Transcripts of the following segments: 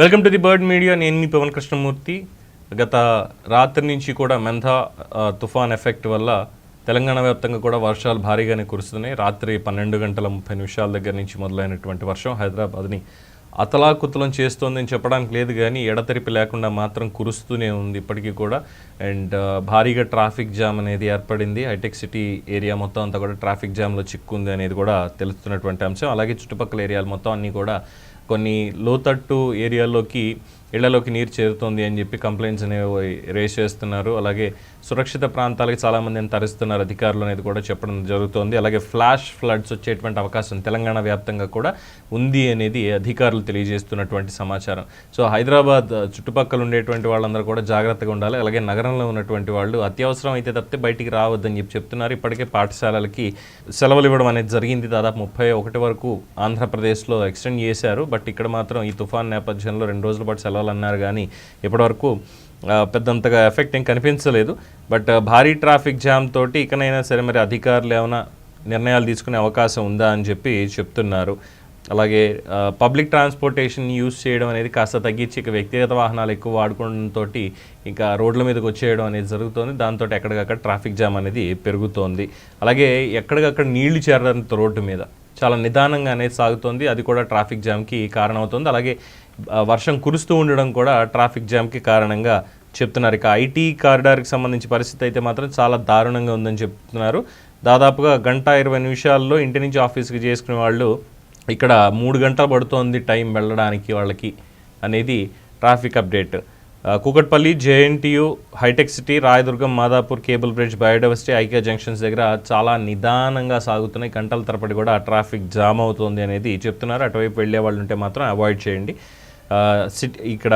Welcome to the bird media నేను మీ పవన్ కృష్ణమూర్తి. గత రాత్రి నుంచి కూడా మెంథా తుఫాన్ ఎఫెక్ట్ వల్ల తెలంగాణ వ్యాప్తంగా కూడా వర్షాలు భారీగానే కురుస్తున్నాయి. రాత్రి పన్నెండు గంటల ముప్పై నిమిషాల దగ్గర నుంచి మొదలైనటువంటి వర్షం హైదరాబాద్ని అతలాకుతలం చేస్తోందని చెప్పడానికి లేదు కానీ ఎడతెరిపి లేకుండా మాత్రం కురుస్తూనే ఉంది ఇప్పటికీ కూడా. అండ్ భారీగా ట్రాఫిక్ జామ్ అనేది ఏర్పడింది. హైటెక్ సిటీ ఏరియా మొత్తం అంతా కూడా ట్రాఫిక్ జామ్లో చిక్కుంది అనేది కూడా తెలుస్తున్నటువంటి అంశం. అలాగే చుట్టుపక్కల ఏరియాలు మొత్తం అన్నీ కూడా కొన్ని లోతట్టు ఏరియాల్లోకి ఇళ్ళలోకి నీరు చేరుతోంది అని చెప్పి కంప్లైంట్స్ అనేవి రేస్ చేస్తున్నారు. అలాగే సురక్షిత ప్రాంతాలకి చాలామందిని తరిస్తున్నారు అధికారులు అనేది కూడా చెప్పడం జరుగుతోంది. అలాగే ఫ్లాష్ ఫ్లడ్స్ వచ్చేటువంటి అవకాశం తెలంగాణ వ్యాప్తంగా కూడా ఉంది అనేది అధికారులు తెలియజేస్తున్నటువంటి సమాచారం. సో హైదరాబాద్ చుట్టుపక్కల ఉండేటువంటి వాళ్ళందరూ కూడా జాగ్రత్తగా ఉండాలి. అలాగే నగరంలో ఉన్నటువంటి వాళ్ళు అత్యవసరం అయితే తప్పితే బయటికి రావద్దని చెప్పి చెప్తున్నారు. ఇప్పటికే పాఠశాలలకి సెలవులు ఇవ్వడం అనేది జరిగింది. దాదాపు ముప్పై ఒకటి వరకు ఆంధ్రప్రదేశ్లో ఎక్స్టెండ్ చేశారు. బట్ ఇక్కడ మాత్రం ఈ తుఫాన్ నేపథ్యంలో రెండు రోజుల పాటు సెలవు అన్నారు కానీ ఇప్పటివరకు పెద్దంతగా ఎఫెక్ట్ ఏం కనిపించలేదు. బట్ భారీ ట్రాఫిక్ జామ్ తోటి ఇకనైనా సరే మరి అధికారులు ఏమైనా నిర్ణయాలు తీసుకునే అవకాశం ఉందా అని చెప్పి చెప్తున్నారు. అలాగే పబ్లిక్ ట్రాన్స్పోర్టేషన్ యూస్ చేయడం అనేది కాస్త తగ్గించి ఇక వ్యక్తిగత వాహనాలు ఎక్కువ వాడుకోవడంతో ఇంకా రోడ్ల మీదకి వచ్చేయడం అనేది జరుగుతోంది. దాంతో ఎక్కడికక్కడ ట్రాఫిక్ జామ్ అనేది పెరుగుతోంది. అలాగే ఎక్కడికక్కడ నీళ్ళు చేరడంతో రోడ్డు మీద. చాలా నిదానంగా అనేది సాగుతోంది. అది కూడా ట్రాఫిక్ జామ్కి కారణమవుతుంది. అలాగే వర్షం కురుస్తూ ఉండడం కూడా ట్రాఫిక్ జామ్కి కారణంగా చెప్తున్నారు. ఇక ఐటీ కారిడార్కి సంబంధించి పరిస్థితి అయితే మాత్రం చాలా దారుణంగా ఉందని చెప్తున్నారు. దాదాపుగా గంట ఇరవై నిమిషాల్లో ఇంటి నుంచి ఆఫీస్కి చేసుకునే వాళ్ళు ఇక్కడ మూడు గంటలు పడుతోంది టైం వెళ్ళడానికి వాళ్ళకి అనేది traffic update. Kukatpally JNTU hitech city Rayadurgam Madhapur cable bridge biodiversity ఐక్య జంక్షన్స్ దగ్గర చాలా నిదానంగా సాగుతున్నాయి. గంటల తరబడి కూడా ట్రాఫిక్ జామ్ అవుతుంది అనేది చెప్తున్నారు. అటువైపు వెళ్ళే వాళ్ళు ఉంటే మాత్రం అవాయిడ్ చేయండి. సిటీ ఇక్కడ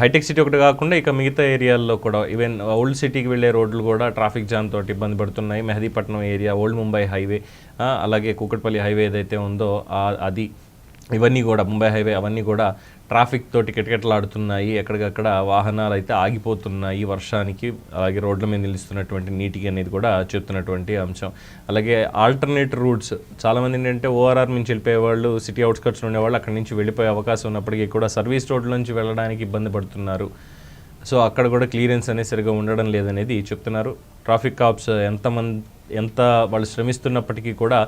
హైటెక్ సిటీ ఒకటి కాకుండా ఇక మిగతా ఏరియాల్లో కూడా ఈవెన్ ఓల్డ్ సిటీకి వెళ్ళే రోడ్లు కూడా ట్రాఫిక్ జామ్ తోటి ఇబ్బంది పడుతున్నాయి. Mehdipatnam area old Mumbai highway అలాగే కూకట్పల్లి హైవే ఏదైతే ఉందో అది ఇవన్నీ కూడా ముంబై హైవే అవన్నీ కూడా ట్రాఫిక్ తోటి కిటకిటలాడుతున్నాయి ఎక్కడికక్కడ వాహనాలు అయితే ఆగిపోతున్నాయి వర్షానికి. అలాగే రోడ్ల మీద నిలుస్తున్నటువంటి నీటికి అనేది కూడా చెప్తున్నటువంటి అంశం. అలాగే ఆల్టర్నేట్ రూట్స్. చాలామంది ఏంటంటే ఓఆర్ఆర్ నుంచి వెళ్ళిపోయేవాళ్ళు సిటీ అవుట్స్కట్స్ ఉండేవాళ్ళు అక్కడి నుంచి వెళ్ళిపోయే అవకాశం ఉన్నప్పటికీ కూడా సర్వీస్ రోడ్ల నుంచి వెళ్ళడానికి ఇబ్బంది పడుతున్నారు. సో అక్కడ కూడా క్లియరెన్స్ అనేది సరిగా ఉండడం లేదనేది చెప్తున్నారు. ట్రాఫిక్ కాప్స్ ఎంతమంది ఎంత వాళ్ళు శ్రమిస్తున్నప్పటికీ కూడా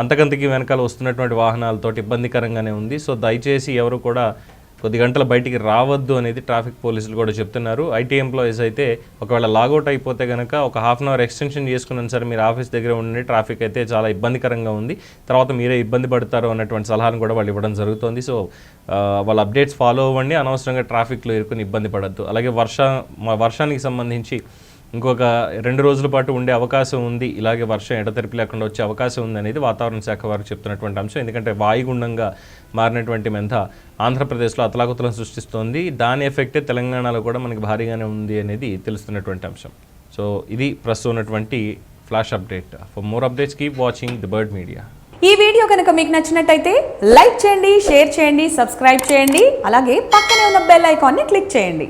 అంతకంతకి వెనకాల వస్తున్నటువంటి వాహనాలతోటి ఇబ్బందికరంగానే ఉంది. సో దయచేసి ఎవరు కూడా కొద్ది గంటల బయటికి రావద్దు అనేది ట్రాఫిక్ పోలీసులు కూడా చెప్తున్నారు. ఐటీ ఎంప్లాయీస్ అయితే ఒకవేళ లాగౌట్ అయిపోతే కనుక ఒక హాఫ్ అన్ అవర్ ఎక్స్టెన్షన్ చేసుకున్నాను సరే మీరు ఆఫీస్ దగ్గర ఉండి ట్రాఫిక్ అయితే చాలా ఇబ్బందికరంగా ఉంది. తర్వాత మీరే ఇబ్బంది పడతారు అన్నటువంటి సలహాను కూడా వాళ్ళు ఇవ్వడం జరుగుతుంది. సో వాళ్ళ అప్డేట్స్ ఫాలో అవ్వండి. అనవసరంగా ట్రాఫిక్లో ఇరుకుని ఇబ్బంది పడద్దు. అలాగే వర్ష వర్షానికి సంబంధించి ఇంకొక రెండు రోజుల పాటు ఉండే అవకాశం ఉంది. ఇలాగే వర్షం ఎడతెరిపి లేకుండా వచ్చే అవకాశం ఉంది అనేది వాతావరణ శాఖ వారు చెప్తున్నటువంటి అంశం. ఎందుకంటే వాయుగుండంగా మారినటువంటి మెంథ ఆంధ్రప్రదేశ్లో అతలాకుతలం సృష్టిస్తోంది. దాని ఎఫెక్టే తెలంగాణలో కూడా మనకి భారీగానే ఉంది అనేది తెలుస్తున్నటువంటి అంశం. సో ఇది ప్రస్తుతం ఉన్నటువంటి flash update. For more updates keep watching the bird media ఈ వీడియో కనుక మీకు నచ్చినట్టయితే లైక్ చేయండి షేర్ చేయండి సబ్స్క్రైబ్ చేయండి. అలాగే పక్కనే ఉన్న బెల్ ఐకాన్ని క్లిక్ చేయండి.